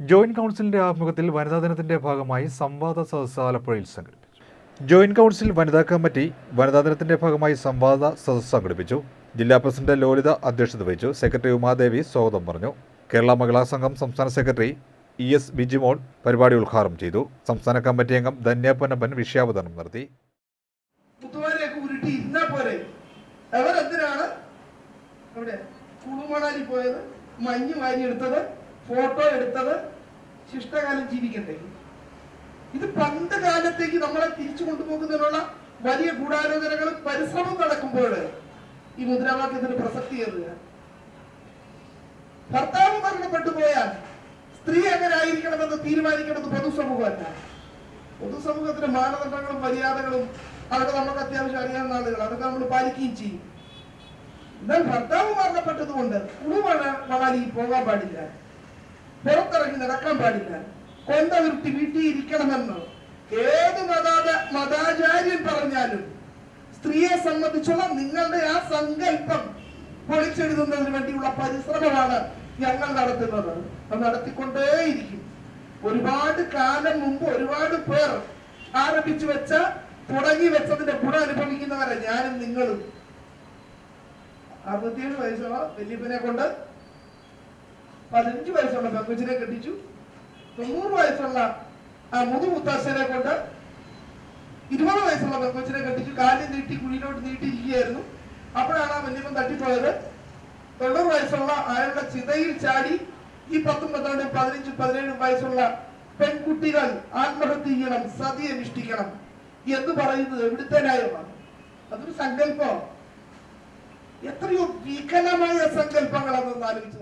Joint കൗൺസിലിന്റെ ആഭിമുഖ്യത്തിൽ വനിതാ ദിനത്തിന്റെ ഭാഗമായി സംവാദ സദസ്സ് ആലപ്പുഴയിൽ സംഘടിപ്പിച്ചു. ജോയിന്റ് കൗൺസിൽ വനിതാ കമ്മിറ്റി വനിതാ ദിനത്തിന്റെ ഭാഗമായി സംവാദ സദസ്സ് സംഘടിപ്പിച്ചു. ജില്ലാ പ്രസിഡന്റ് ലോലിത അധ്യക്ഷത വഹിച്ചു. സെക്രട്ടറി ഉമാദേവി സ്വാഗതം പറഞ്ഞു. കേരള മഹിളാ സംഘം സംസ്ഥാന സെക്രട്ടറി ഇ എസ് ബിജിമോൾ പരിപാടി ഉദ്ഘാടനം ചെയ്തു. സംസ്ഥാന കമ്മിറ്റി അംഗം ധന്യ വിഷയാവതരണം നടത്തി. അവരെന്തിനാണ് അവിടെ കുളുമണാലി പോയത്? മഞ്ഞ് വാരി എടുത്തത്? ഫോട്ടോ എടുത്തത് ശിഷ്ടകാലം ജീവിക്കണ്ടേ ഇത് പണ്ട് കാലത്തേക്ക് നമ്മളെ തിരിച്ചു കൊണ്ടുപോകുന്നതിനുള്ള വലിയ ഗൂഢാലോചനകളും പരിശ്രമം നടക്കുമ്പോൾ ഈ മുദ്രാവാക്യത്തിന് പ്രസക്തി ഏറുക ഭർത്താവ് മരണപ്പെട്ടു പോയാൽ സ്ത്രീ എങ്ങനെ ആയിരിക്കണമെന്ന് തീരുമാനിക്കുന്നത് പൊതുസമൂഹമല്ല. പൊതുസമൂഹത്തിന്റെ മാനദണ്ഡങ്ങളും മര്യാദകളും അതൊക്കെ നമുക്ക് അത്യാവശ്യം അറിയാവുന്ന ആളുകൾ. അതൊക്കെ നമ്മൾ പാലിക്കുകയും ചെയ്യും. എന്നാൽ ഭർത്താവ് മരണപ്പെട്ടതുകൊണ്ട് കുളുമണ മണാലി പോകാൻ പാടില്ല. പുറത്തിറങ്ങി നടക്കാൻ പാടില്ല. കൊണ്ട നിർത്തി വീട്ടിൽ ഇരിക്കണമെന്ന്. ഏത് മതാച മതാചാര്യൻ പറഞ്ഞാലും സ്ത്രീയെ സംബന്ധിച്ചുള്ള നിങ്ങളുടെ ആ സങ്കല്പം പൊളിച്ചെഴുതുന്നതിന് വേണ്ടിയുള്ള പരിശ്രമമാണ് ഞങ്ങൾ നടത്തുന്നത്. അത് നടത്തിക്കൊണ്ടേയിരിക്കും. ഒരുപാട് കാലം മുമ്പ് ഒരുപാട് പേർ ആരംഭിച്ചു വെച്ച തുടങ്ങി വെച്ചതിന്റെ ഗുണം അനുഭവിക്കുന്നവരെ ഞാനും നിങ്ങളും. അറുപത്തിയേഴ് വയസ്സുള്ള വലിയപ്പനെ കൊണ്ട് പതിനഞ്ച് വയസ്സുള്ള പെങ്കുച്ചിനെ കെട്ടിച്ചു. തൊണ്ണൂറ് വയസ്സുള്ള ആ മുതുമുത്താശനെ കൊണ്ട് ഇരുപത് വയസ്സുള്ള പെങ്കൊച്ചിനെ കെട്ടിച്ചു. കാലിൽ നീട്ടി കുഴിയിലോട്ട് നീട്ടിയിരിക്കുകയായിരുന്നു അപ്പോഴാണ് ആ വല്യപ്പൻ തട്ടിപ്പോയത്. തൊണ്ണൂറ് വയസ്സുള്ള അയാളുടെ ചിതയിൽ ചാടി ഈ പത്തും പന്ത്രണ്ട് പതിനഞ്ചും പതിനേഴും വയസ്സുള്ള പെൺകുട്ടികൾ ആത്മഹത്യ ചെയ്യണം സതി അനുഷ്ഠിക്കണം എന്ന് പറയുന്നത് എവിടുത്തെ ന്യായമാണ്? അതൊരു സങ്കല്പം. എത്രയോ വികലമായ സങ്കല്പങ്ങൾ അതൊന്ന് ആലോചിച്ച്